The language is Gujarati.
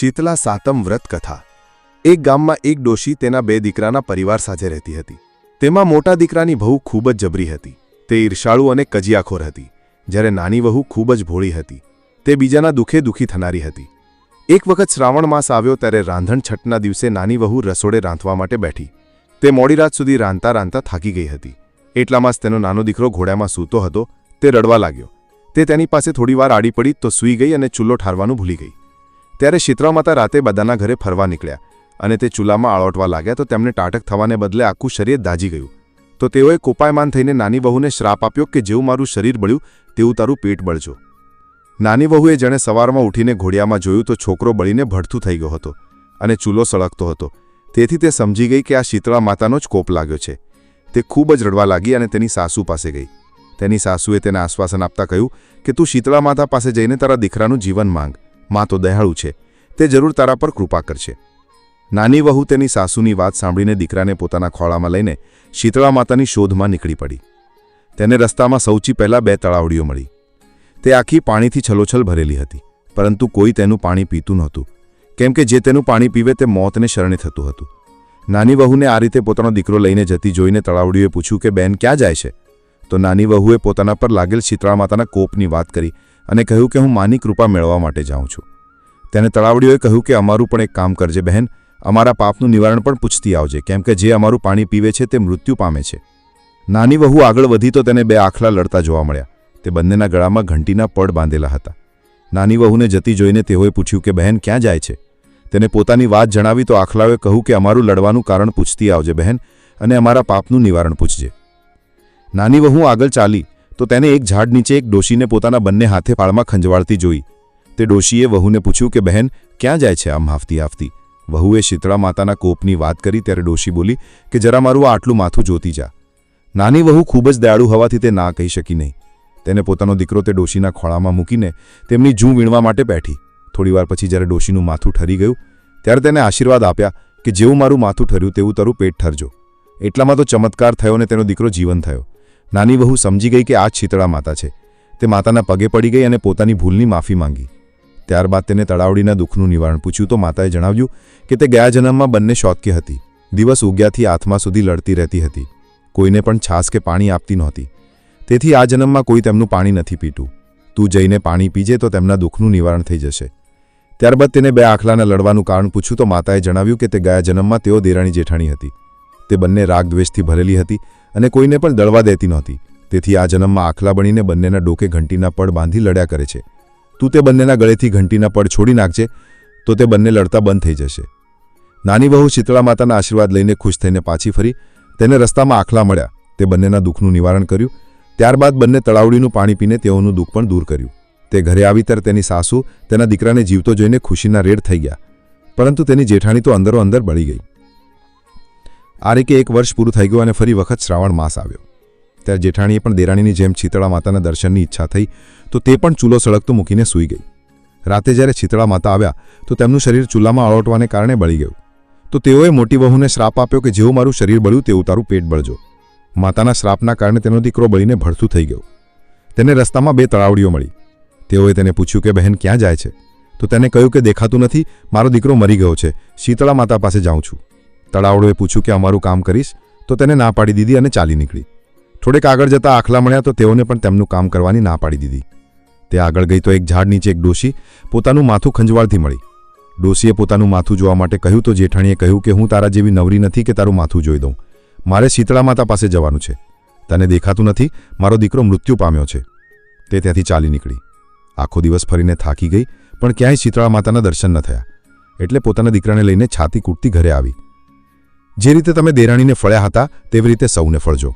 શીતલા સાતમ વ્રત કથા. એક ગામમાં એક ડોશી તેના બે દીકરાના પરિવાર સાથે રહેતી હતી. તેમાં મોટા દીકરાની વહુ ખૂબ જ જબરી હતી. તે ઈર્ષાળુ અને કજિયાખોર હતી. જ્યારે નાની વહુ ખૂબ જ ભોળી હતી. તે બીજાના દુઃખે દુઃખી થનારી હતી. એક વખત શ્રાવણ માસ આવ્યો ત્યારે રાંધણ છઠના દિવસે નાની વહુ રસોડે રાંધવા માટે બેઠી. તે મોડી રાત સુધી રાંધતા રાંધતા થાકી ગઈ હતી. એટલામાં જ તેનો નાનો દીકરો ઘોડામાં સૂતો હતો. તે રડવા લાગ્યો. તે તેની પાસે થોડીવાર આડી પડી તો સૂઈ ગઈ અને ચૂલ્લો ઠારવાનું ભૂલી ગઈ. ત્યારે શીતળા માતા રાતે બધાના ઘરે ફરવા નીકળ્યા અને તે ચૂલામાં આળોટવા લાગ્યા તો તેમને ટાટક થવાને બદલે આખું શરીર દાજી ગયું. તો તેઓએ કોપાયમાન થઈને નાની વહુને શ્રાપ આપ્યો કે જેવું મારું શરીર બળ્યું તેવું તારું પેટ બળજો. નાની વહુએ જેણે સવારમાં ઉઠીને ઘોડિયામાં જોયું તો છોકરો બળીને ભડથું થઈ ગયો હતો અને ચૂલો સળગતો હતો. તેથી તે સમજી ગઈ કે આ શીતળા માતાનો જ કોપ લાગ્યો છે. તે ખૂબ જ રડવા લાગી અને તેની સાસુ પાસે ગઈ. તેની સાસુએ તેને આશ્વાસન આપતા કહ્યું કે તું શીતળા માતા પાસે જઈને તારા દીકરાનું જીવન માંગ. માં તો દયાળુ છે, તે જરૂર તારા પર કૃપા કરશે. નાની વહુ તેની સાસુની વાત સાંભળીને દીકરાને પોતાના ખોળામાં લઈને શીતળા માતાની શોધમાં નીકળી પડી. તેને રસ્તામાં સૌથી પહેલાં બે તળાવડીઓ મળી. તે આખી પાણીથી છલોછલ ભરેલી હતી, પરંતુ કોઈ તેનું પાણી પીતું નહોતું. કેમ કે જે તેનું પાણી પીવે તે મોતને શરણે થતું હતું. નાની વહુને આ રીતે પોતાનો દીકરો લઈને જતી જોઈને તળાવડીઓએ પૂછ્યું કે, બેન, ક્યાં જાય છે? તો નાની વહુએ પોતાના પર લાગેલ શીતળા માતાના કોપની વાત કરી અને કહ્યું કે હું માની કૃપા મેળવવા માટે જાઉં છું. તેને તળાવડીઓએ કહ્યું કે અમારું પણ એક કામ કરજે બહેન, અમારા પાપનું નિવારણ પણ પૂછતી આવજે, કેમ કે જે અમારું પાણી પીવે છે તે મૃત્યુ પામે છે. નાની વહુ આગળ વધી તો તેને બે આખલા લડતા જોવા મળ્યા. તે બંનેના ગળામાં ઘંટીના પડ બાંધેલા હતા. નાની વહુને જતી જોઈને તેઓએ પૂછ્યું કે બહેન, ક્યાં જાય છે? તેને પોતાની વાત જણાવી તો આખલાઓએ કહ્યું કે અમારું લડવાનું કારણ પૂછતી આવજે બહેન, અને અમારા પાપનું નિવારણ પૂછજે. નાની વહુ આગળ ચાલી તો તેને એક ઝાડ નીચે એક ડોશીને પોતાના બંને હાથે પાળમાં ખંજવાળતી જોઈ. તે ડોશીએ વહુને પૂછ્યું કે, બહેન, ક્યાં જાય છે આમ હાફતી હાફતી? વહુએ શીતળા માતાના કોપની વાત કરી ત્યારે ડોશી બોલી કે, જરા મારું આટલું માથું જોતી જા. નાની વહુ ખૂબ જ દયાળુ હોવાથી તે ના કહી શકી નહીં. તેને પોતાનો દીકરો તે ડોશીના ખોળામાં મૂકીને તેમની જૂં વીણવા માટે બેઠી. થોડીવાર પછી જ્યારે ડોશીનું માથું ઠરી ગયું, ત્યારે તેને આશીર્વાદ આપ્યા કે, જેવું મારું માથું ઠર્યું તેવું તારું પેટ ઠરજો. એટલામાં તો ચમત્કાર થયો ને તેનો દીકરો જીવન થયો. નાની વહુ સમજી ગઈ કે આ શીતળા માતા છે. તે માતાના પગે પડી ગઈ અને પોતાની ભૂલની માફી માંગી. ત્યારબાદ તેને તળાવડીના દુઃખનું નિવારણ પૂછ્યું તો માતાએ જણાવ્યું કે તે ગયા જન્મમાં બંને શોધકી હતી. દિવસ ઉગ્યાથી આત્મા સુધી લડતી રહેતી હતી. કોઈને પણ છાસ કે પાણી આપતી નહોતી. તેથી આ જન્મમાં કોઈ તેમનું પાણી નથી પીતું. તું જઈને પાણી પીજે તો તેમના દુઃખનું નિવારણ થઈ જશે. ત્યારબાદ તેને બે આખલાના લડવાનું કારણ પૂછ્યું તો માતાએ જણાવ્યું કે તે ગયા જન્મમાં તેઓ દેરાણી જેઠાણી હતી. તે બંને રાગદ્વેષથી ભરેલી હતી અને કોઈને પણ દળવા દેતી નહોતી. તેથી આ જન્મમાં આખલા બનીને બંનેના ડોકે ઘંટીના પડ બાંધી લડ્યા કરે છે. તું તે બંનેના ગળેથી ઘંટીના પડ છોડી નાખજે, તો તે બંને લડતા બંધ થઈ જશે. નાની વહુ શીતળા માતાના આશીર્વાદ લઈને ખુશ થઈને પાછી ફરી, તેને રસ્તામાં આખલા મળ્યા. તે બંનેના દુઃખનું નિવારણ કર્યું. ત્યારબાદ બંને તળાવડીનું પાણી પીને તેઓનું દુઃખ પણ દૂર કર્યું. તે ઘરે આવી ત્યારે તેની સાસુ તેના દીકરાને જીવતો જોઈને ખુશીના રેડ થઈ ગયા. પરંતુ તેની જેઠાણી તો અંદરો અંદર બળી ગઈ. આ રીતે એક વર્ષ પૂરું થઈ ગયું અને ફરી વખત શ્રાવણ માસ આવ્યો. ત્યારે જેઠાણીએ પણ દેરાણીની જેમ શીતળા માતાના દર્શનની ઈચ્છા થઈ, તો તે પણ ચૂલો સળગતો મૂકીને સૂઈ ગઈ. રાતે જ્યારે શીતળા માતા આવ્યા, તો તેમનું શરીર ચૂલામાં અળોટવાને કારણે બળી ગયું. તો તેઓએ મોટી વહુને શ્રાપ આપ્યો કે જેવું મારું શરીર બળ્યું તેવું તારું પેટ બળજો. માતાના શ્રાપના કારણે તેનો દીકરો બળીને ભડથું થઈ ગયો. તેને રસ્તામાં બે તળાવડીઓ મળી. તેઓએ તેને પૂછ્યું કે, બહેન, ક્યાં જાય છે? તો તેને કહ્યું કે, દેખાતું નથી, મારો દીકરો મરી ગયો છે. શીતળા માતા પાસે જાઉં છું. તળાવડોએ પૂછ્યું કે અમારું કામ કરીશ, તો તેને ના પાડી દીધી અને ચાલી નીકળી. થોડેક આગળ જતા આખલા મળ્યા તો તેઓને પણ તેમનું કામ કરવાની ના પાડી દીધી. તે આગળ ગઈ તો એક ઝાડ નીચે એક ડોશી પોતાનું માથું ખંજવાળથી મળી. ડોશીએ પોતાનું માથું જોવા માટે કહ્યું તો જેઠાણીએ કહ્યું કે હું તારા જેવી નવરી નથી કે તારું માથું જોઈ દઉં. મારે શીતળા માતા પાસે જવાનું છે. તને દેખાતું નથી, મારો દીકરો મૃત્યુ પામ્યો છે. તે ત્યાંથી ચાલી નીકળી. આખો દિવસ ફરીને થાકી ગઈ, પણ ક્યાંય શીતળા માતાના દર્શન ન થયા. એટલે પોતાના દીકરાને લઈને છાતી કૂટતી ઘરે આવી. જે રીતે તમે દેરાણીને ફળ્યા હતા તેવી રીતે સૌને ફળજો.